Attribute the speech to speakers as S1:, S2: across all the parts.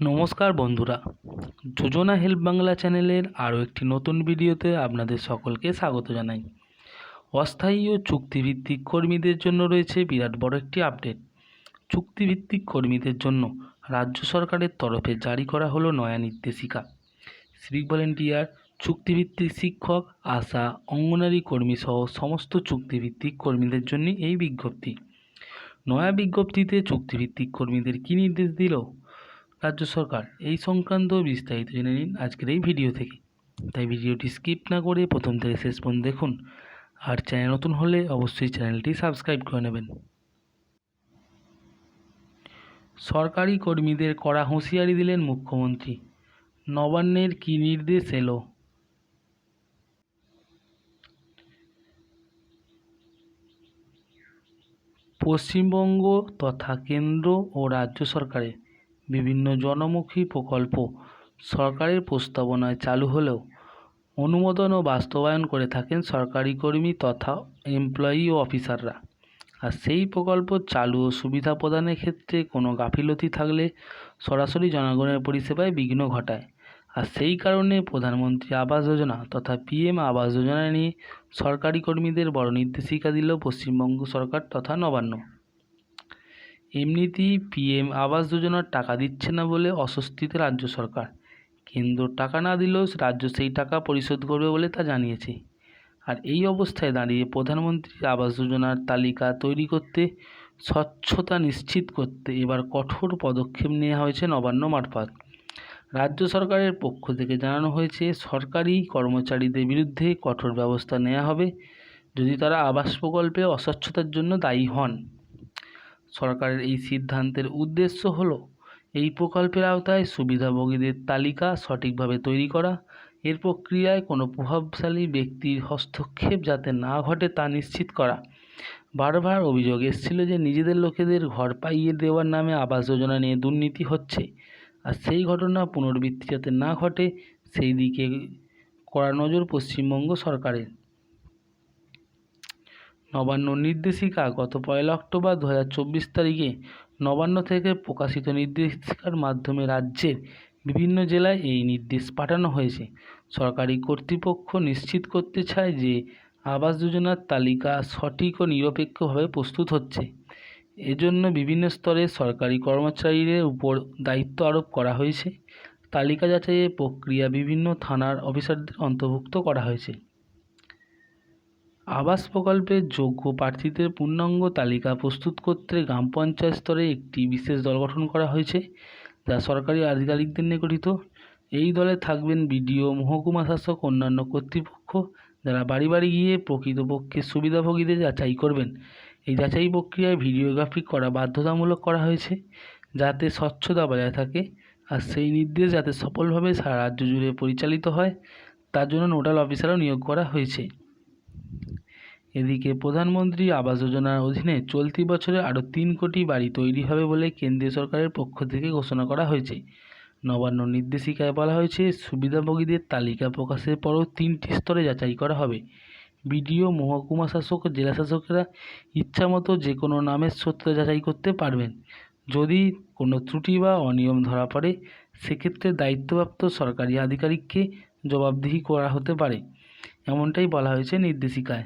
S1: নমস্কার বন্ধুরা। যোজনা হেল্প বাংলা চ্যানেলের আরও একটি নতুন ভিডিওতে আপনাদের সকলকে স্বাগত জানাই। অস্থায়ী ও চুক্তিভিত্তিক কর্মীদের জন্য রয়েছে বিরাট বড় একটি আপডেট। চুক্তিভিত্তিক কর্মীদের জন্য রাজ্য সরকারের তরফে জারি করা হলো নয়া নির্দেশিকা। সিভিক ভলেন্টিয়ার চুক্তিভিত্তিক শিক্ষক, আশা, অঙ্গনারী কর্মী সহ সমস্ত চুক্তিভিত্তিক কর্মীদের জন্য এই বিজ্ঞপ্তি। নয়া বিজ্ঞপ্তিতে চুক্তিভিত্তিক কর্মীদের কী নির্দেশ দিল? রাজ্য সরকার এই সংক্রান্ত বিস্তারিত জেনে নিন আজকের এই ভিডিও থেকে। তাই ভিডিওটি স্কিপ না করে প্রথম থেকে শেষ পর্যন্ত দেখুন। আর চ্যানেল নতুন হলে অবশ্যই চ্যানেলটি সাবস্ক্রাইব করে নেবেন। সরকারি কর্মীদের কড়া হুঁশিয়ারি দিলেন মুখ্যমন্ত্রী। নবান্নের কী নির্দেশ এলো? পশ্চিমবঙ্গ তথা কেন্দ্র ও রাজ্য সরকারের বিভিন্ন জনমুখী প্রকল্প সরকারের প্রস্তাবনায় চালু হলেও অনুমোদন ও বাস্তবায়ন করে থাকেন সরকারি কর্মী তথা এমপ্লয়ি ও অফিসাররা আর সেই প্রকল্প চালু ও সুবিধা প্রদানের ক্ষেত্রে কোনো গাফিলতি থাকলে সরাসরি জনগণের পরিষেবায় বিঘ্ন ঘটায়। আর সেই কারণে প্রধানমন্ত্রী আবাস যোজনা তথা পিএম আবাস যোজনা নিয়ে সরকারি কর্মীদের বড় নির্দেশিকা দিল পশ্চিমবঙ্গ সরকার তথা নবান্ন এমনিতেই পিএম আবাস যোজনার টাকা দিচ্ছে না বলে অস্বস্তিতে রাজ্য সরকার। কেন্দ্র টাকা না দিলেও রাজ্য সেই টাকা পরিশোধ করবে বলে তা জানিয়েছে। আর এই অবস্থায় দাঁড়িয়ে প্রধানমন্ত্রী আবাস যোজনার তালিকা তৈরি করতে, স্বচ্ছতা নিশ্চিত করতে এবার কঠোর পদক্ষেপ নেওয়া হয়েছে নবান্ন মারফত। রাজ্য সরকারের পক্ষ থেকে জানানো হয়েছে, সরকারি কর্মচারীদের বিরুদ্ধে কঠোর ব্যবস্থা নেওয়া হবে যদি তারা আবাস প্রকল্পে অস্বচ্ছতার জন্য দায়ী হন। সরকারের এই সিদ্ধান্তের উদ্দেশ্য হল এই প্রকল্পের আওতায় সুবিধাভোগীদের তালিকা সঠিকভাবে তৈরি করা। এর প্রক্রিয়ায় কোনো প্রভাবশালী ব্যক্তির হস্তক্ষেপ যাতে না ঘটে তা নিশ্চিত করা। বারবার অভিযোগ এসেছিল যে নিজেদের লোকেদের ঘর পাইয়ে দেওয়ার নামে আবাস যোজনা নিয়ে দুর্নীতি হচ্ছে আর সেই ঘটনা পুনরাবৃত্তি যাতে না ঘটে, সেই দিকে কড়া নজর পশ্চিমবঙ্গ সরকারের। নবান্ন নির্দেশিকা গত পয়লা অক্টোবর দু হাজার চব্বিশ তারিখে নবান্ন থেকে প্রকাশিত নির্দেশিকার মাধ্যমে রাজ্যের বিভিন্ন জেলায় এই নির্দেশ পাঠানো হয়েছে। সরকারি কর্তৃপক্ষ নিশ্চিত করতে চায় যে আবাস যোজনার তালিকা সঠিক ও নিরপেক্ষভাবে প্রস্তুত হচ্ছে। এজন্য বিভিন্ন স্তরে সরকারি কর্মচারীদের উপর দায়িত্ব আরোপ করা হয়েছে। তালিকা যাচাইয়ের প্রক্রিয়া বিভিন্ন থানার অফিসারদের অন্তর্ভুক্ত করা হয়েছে। আবাস প্রকল্পের যোগ্য প্রার্থীদের পূর্ণাঙ্গ তালিকা প্রস্তুত করতে গ্রাম পঞ্চায়েত স্তরে একটি বিশেষ দল গঠন করা হয়েছে, যা সরকারি আধিকারিকদের নিয়ে গঠিত। এই দলে থাকবেন বিডিও, মহকুমা শাসক, অন্যান্য কর্তৃপক্ষ, যারা বাড়ি বাড়ি গিয়ে প্রকৃতপক্ষে সুবিধাভোগীদের যাচাই করবেন। এই যাচাই প্রক্রিয়ায় ভিডিওগ্রাফি করা বাধ্যতামূলক করা হয়েছে, যাতে স্বচ্ছতা বজায় থাকে, আর সেই নির্দেশ যাতে সফলভাবে সারা রাজ্য জুড়ে পরিচালিত হয়, তার জন্য নোডাল অফিসারও নিয়োগ করা হয়েছে। এদিকে প্রধানমন্ত্রী আবাস যোজনার অধীনে চলতি বছরে আরও তিন কোটি বাড়ি তৈরি হবে বলে কেন্দ্রীয় সরকারের পক্ষ থেকে ঘোষণা করা হয়েছে। নবান্ন নির্দেশিকায় বলা হয়েছে, সুবিধাভোগীদের তালিকা প্রকাশের পরও তিনটি স্তরে যাচাই করা হবে। বিডিও, মহকুমা শাসক, জেলা শাসকেরা ইচ্ছামতো যে কোনো নামের সত্য যাচাই করতে পারবেন। যদি কোনো ত্রুটি বা অনিয়ম ধরা পড়ে, সেক্ষেত্রে দায়িত্বপ্রাপ্ত সরকারি আধিকারিককে জবাবদিহি করা হতে পারে। এমনটাই বলা হয়েছে নির্দেশিকায়।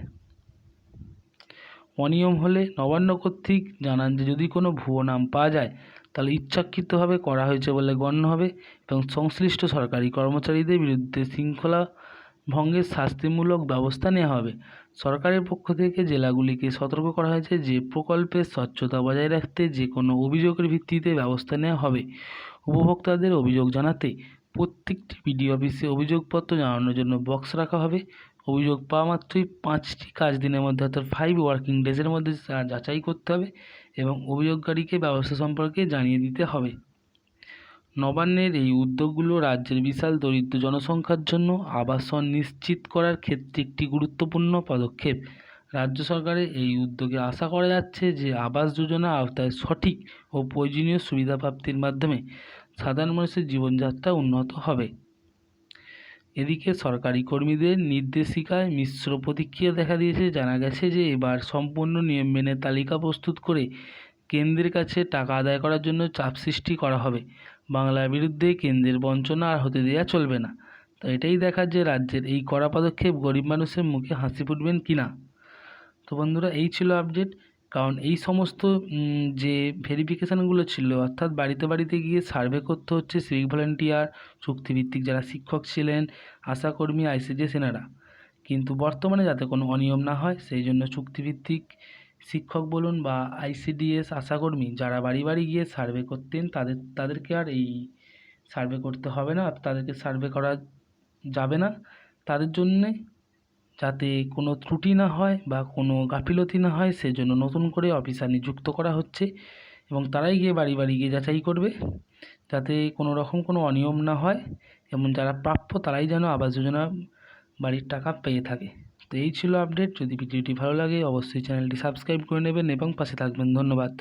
S1: অনিয়ম হলে নবান্ন কর্তৃক জানান যে, যদি কোনো ভুয়ো নাম পাওয়া যায়, তাহলে ইচ্ছাকৃতভাবে করা হয়েছে বলে গণ্য হবে এবং সংশ্লিষ্ট সরকারি কর্মচারীদের বিরুদ্ধে শৃঙ্খলা ভঙ্গের শাস্তিমূলক ব্যবস্থা নেওয়া হবে। সরকারের পক্ষ থেকে জেলাগুলিকে সতর্ক করা হয়েছে যে প্রকল্পের স্বচ্ছতা বজায় রাখতে যে কোনো অভিযোগের ভিত্তিতে ব্যবস্থা নেওয়া হবে। উপভোক্তাদের অভিযোগ জানাতে প্রত্যেকটি বিডিও অফিসে অভিযোগপত্র জানানোর জন্য বক্স রাখা হবে। অভিযোগ পাওয়া মাত্রই পাঁচটি কাজ দিনের মধ্যে, অর্থাৎ ফাইভ ওয়ার্কিং ডেজের মধ্যে যাচাই করতে হবে এবং অভিযোগকারীকে ব্যবস্থা সম্পর্কে জানিয়ে দিতে হবে। নবান্নের এই উদ্যোগগুলো রাজ্যের বিশাল দরিদ্র জনসংখ্যার জন্য আবাসন নিশ্চিত করার ক্ষেত্রে একটি গুরুত্বপূর্ণ পদক্ষেপ। রাজ্য সরকারের এই উদ্যোগে আশা করা যাচ্ছে যে আবাস যোজনা আওতায় সঠিক ও প্রয়োজনীয় সুবিধা প্রাপ্তির মাধ্যমে সাধারণ মানুষের জীবনযাত্রা উন্নত হবে। এদিকে সরকারি কর্মীদের নির্দেশিকায় মিশ্র প্রতিক্রিয়া দেখা দিয়েছে। জানা গেছে যে এবার সম্পূর্ণ নিয়ম মেনে তালিকা প্রস্তুত করে কেন্দ্রের কাছে টাকা আদায় করার জন্য চাপ সৃষ্টি করা হবে। বাংলার বিরুদ্ধে কেন্দ্রের বঞ্চনা আর হতে দেওয়া চলবে না। তো এটাই দেখার যে রাজ্যের এই কড়া পদক্ষেপ গরিব মানুষের মুখে হাসি ফুটবেন কি না তো বন্ধুরা, এই ছিল আপডেট। কারণ এই সমস্ত যে ভেরিফিকেশানগুলো ছিল, অর্থাৎ বাড়িতে বাড়িতে গিয়ে সার্ভে করতে হচ্ছে সিভিক ভলেন্টিয়ার চুক্তিভিত্তিক যারা শিক্ষক ছিলেন, আশাকর্মী আইসিডিএস এনারা কিন্তু বর্তমানে যাতে কোনো অনিয়ম না হয়, সেই জন্য চুক্তিভিত্তিক শিক্ষক বলুন বা আইসিডিএস আশাকর্মী যারা বাড়ি বাড়ি গিয়ে সার্ভে করতেন, তাদের, তাদেরকে আর এই সার্ভে করতে হবে না। তাদেরকে সার্ভে করা যাবে না। তাদের জন্যে যাতে কোনো ত্রুটি না হয় বা কোনো গাফিলতি না হয়, সেজন্য নতুন করে অফিসার নিযুক্ত করা হচ্ছে এবং তারাই গিয়ে বাড়ি বাড়ি গিয়ে যাচাই করবে। যাতে কোনো রকম কোনো অনিয়ম না হয়, এবং যারা প্রাপ্য তারাই যেন আবাস যোজনা বাড়ির টাকা পেয়ে থাকে। তো এই ছিল আপডেট যদি ভিডিওটি ভালো লাগে, অবশ্যই চ্যানেলটি সাবস্ক্রাইব করে নেবেন এবং পাশে থাকবেন। ধন্যবাদ।